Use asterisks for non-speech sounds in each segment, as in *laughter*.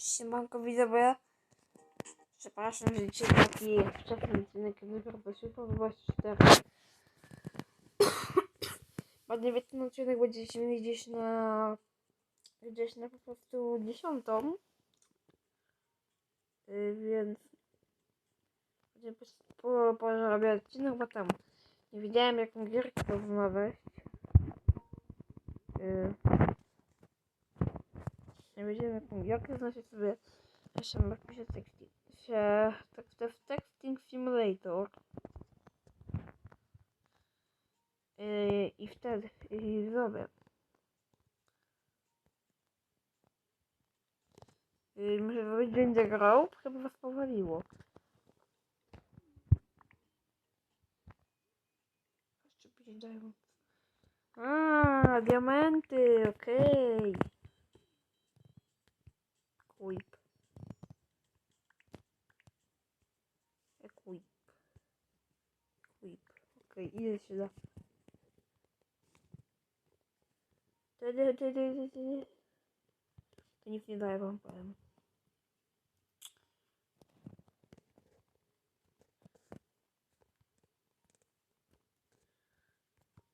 Siemanko widzowie. Przepraszam, że dzisiaj taki wczesny odcinek dopiero po 24. Ładnie ten odcinek będzie się mieli gdzieś na gdzieś na po prostu dziesiątą. Yy, więc będziemy po, po, robię odcinek, bo tam nie wiedziałem jaką gierkę to znaleźć. Yy, nie jaką gierkę znaleźć sobie jeszcze napiszę teksti, się tekst, Texting Simulator. Yy, I wtedy i zrobię. Yy, muszę zrobić będzie grał, chyba was powaliło. Jeszcze diamond. A, diamenty, okej. Equip. Equip. Equip. Okej, idę się da. To nic nie daje wam powiem.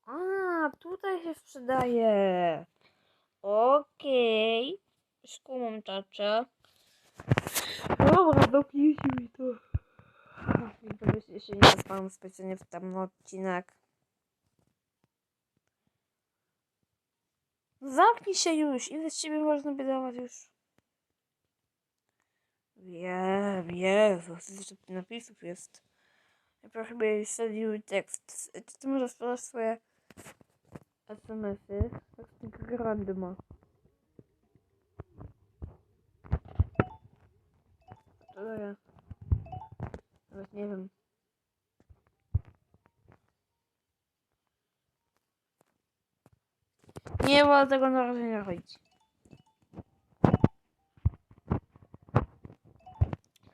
A, tutaj się sprzedaje. Okej. Skumam czacze. Dobra, dopijcie mi to. Się nie zaspałem specjalnie w ten odcinek. Zamknij się już! Ile z ciebie można wydawać już? Wiem, Jezu, ile tu napisów jest. Ja chyba wsadził tekst. Czy ty możesz sprawdzić swoje SMS-y? Tak tylko grandy ma. Co to ja? Nie wiem. Nie ma tego na razie nie robić.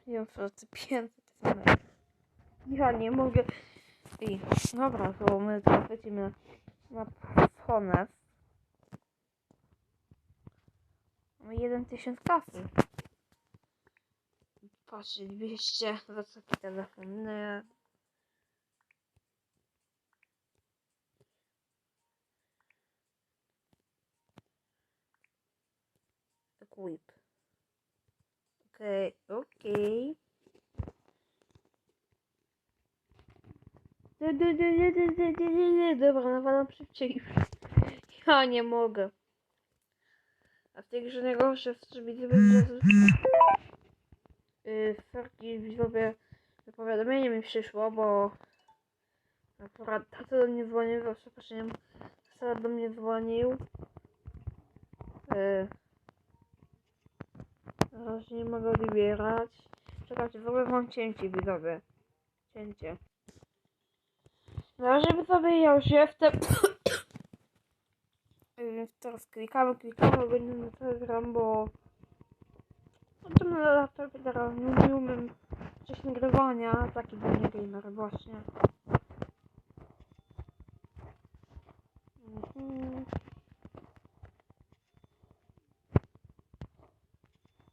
500 SMS. Ja nie mogę. I dobra, to my teraz lecimy na Fonew. Mamy 1000 kasy. Patrzyliście, za co ten zapomnę. Equip. Okej, okej. Dobra, nawalam szybciej już. *laughs* Ja nie mogę. A w tej grze najgorsze w sobie będzie... Ferki sobie powiadomienie mi przyszło, bo akurat tata do mnie dzwonił, za przeproszeniem, tata do mnie dzwonił. Yy, teraz nie mogę odbierać. Czekajcie, w ogóle mam cięcie widzowie. Cięcie. Na razie widzowie ja już jestem. *coughs* Yy, teraz klikamy, klikamy, będę na Telegram, bo no to na laptopie teraz nie, nie umiem coś nagrywania, taki był nie gamer właśnie. Mhm.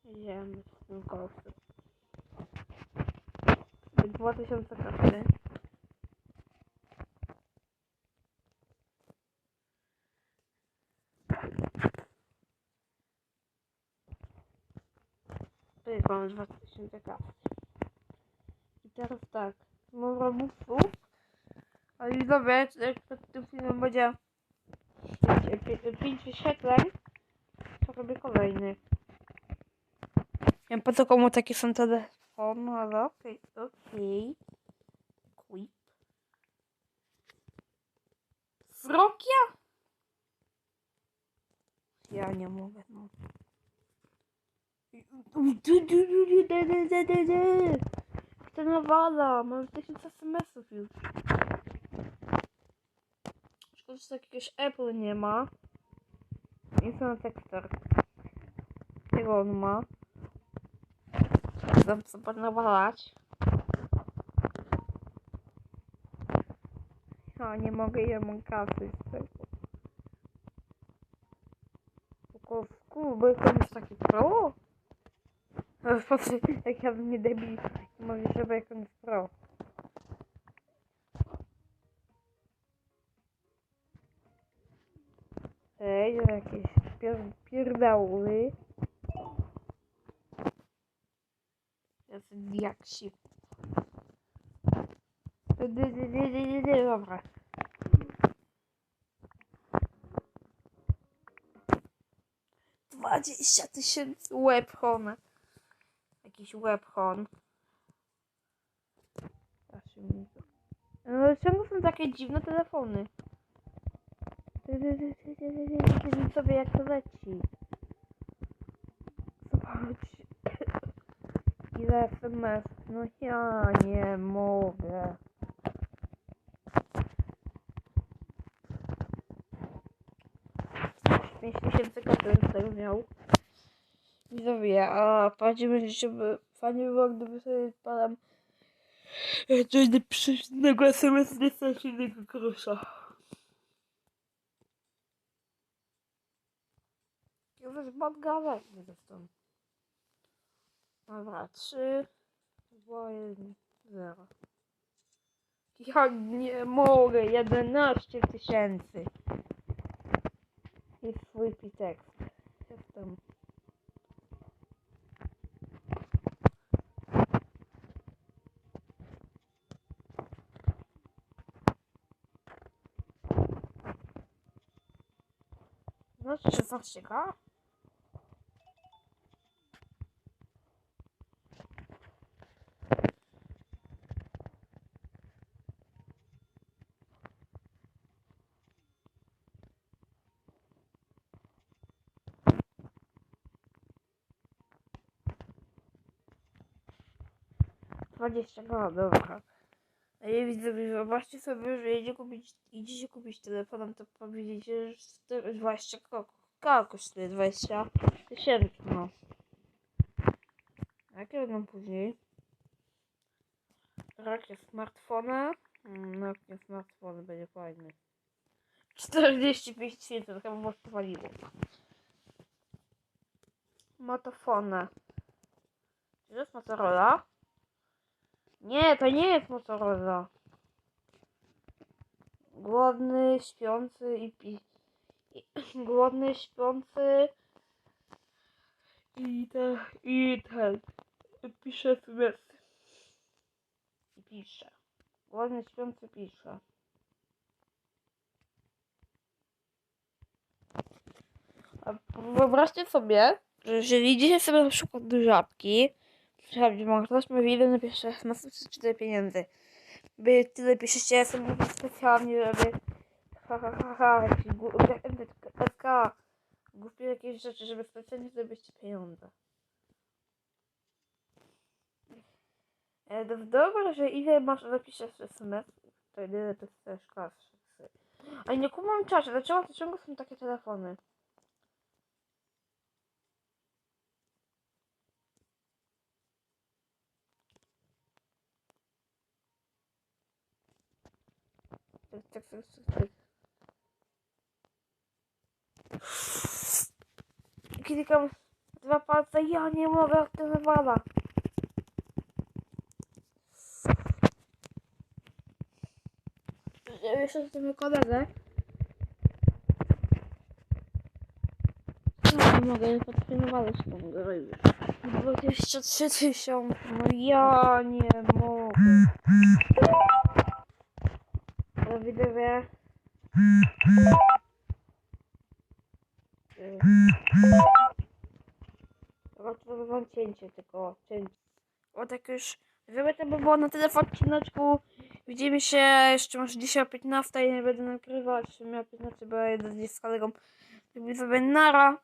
Jedziemy z tym koksem. 2000 kasy. Tutaj mamy 2000 kasy. I teraz tak, mam robustów, ale widzowie, jak pod tym filmem będzie 5 wyświetleń, to robię kolejny. Nie wiem po co komu takie są telefony, ale okej, okej. Quip. Wrokia? Ja nie mogę, no. Kto nawala? Mam tysiąc SMS-ów już. Szkoda, że tak jakiegoś Apple nie ma. Internet Explorer. Tego on ma. Zobacz nawalać. No, nie mogę, ja mam kasy z tego. Tylko w kuby, komuś taki pro? Patrzcie, jak ja bym nie debil, mam żeby jak on sprał. Ej, jakieś pier pierdały. Jak się... Dobra. Dwadzieścia tysięcy łeb jakiś webhorn. No ciągle są takie dziwne telefony. Widzę sobie jak to leci. Zobacz. Ile SMS. No ja nie mogę. Mieliśmy się tylko, który miał. Widzowie, a żeby fajnie by było, gdyby sobie panem coś nie przyszedł SMS nie stać innego grosza. Już badgawek zresztą. Dobra, 3, 2, 1, 0. Ja nie mogę, 11 tysięcy. I swój tekst. Jestem. Nasıl çıksak çıkar? Dwadzieścia, no dobra. Ja widzę, wyobraźcie sobie, że jedzie kupić, idziecie kupić telefonem, to powiedziecie, że cztery- 20 k kosztuje 20 tysięcy, no. Jakie będą później? Jakie smartfony? Mm, No, jakie smartfony będzie fajny. 45 tysięcy, to chyba powaliło. Motofony. Czy to jest Motorola? Nie, to nie jest Motorola. Głodny, śpiący i pi... Głodny, śpiący i ten, i ten, pisze SMS. I pisze. Głodny, śpiący pisze. A wyobraźcie sobie, że jeżeli idziecie sobie na przykład do żabki, Sprawdź, bo ktoś mówi, ile napisze SMS czy tyle pieniędzy. By tyle piszecie SMS specjalnie, żeby ha ha ha ha, jakieś głupie jakieś rzeczy, żeby specjalnie zdobyć pieniądze. E, to dobra, że ile masz napiszesz SMS, to ile chcesz kasy. Ale nie kumam czasie, dlaczego to ciągle są takie telefony? Tak, tak, tak, tak, tak. Klikam dwa palce, ja nie mogę aktywowana. Jeszcze z tym kolegę. No, nie mogę, nie podpinowałeś tą grę już. 23 tysiące, no ja nie mogę. Widzowie. Y, Dobra, to wam cięcie, tylko cięcie. O tak już. Widzowie, to by było na tyle w odcineczku. Widzimy się jeszcze może dzisiaj o 15 i nie będę nagrywać. Miał 15, bo jedę gdzieś z kolegą. Widzowie, nara.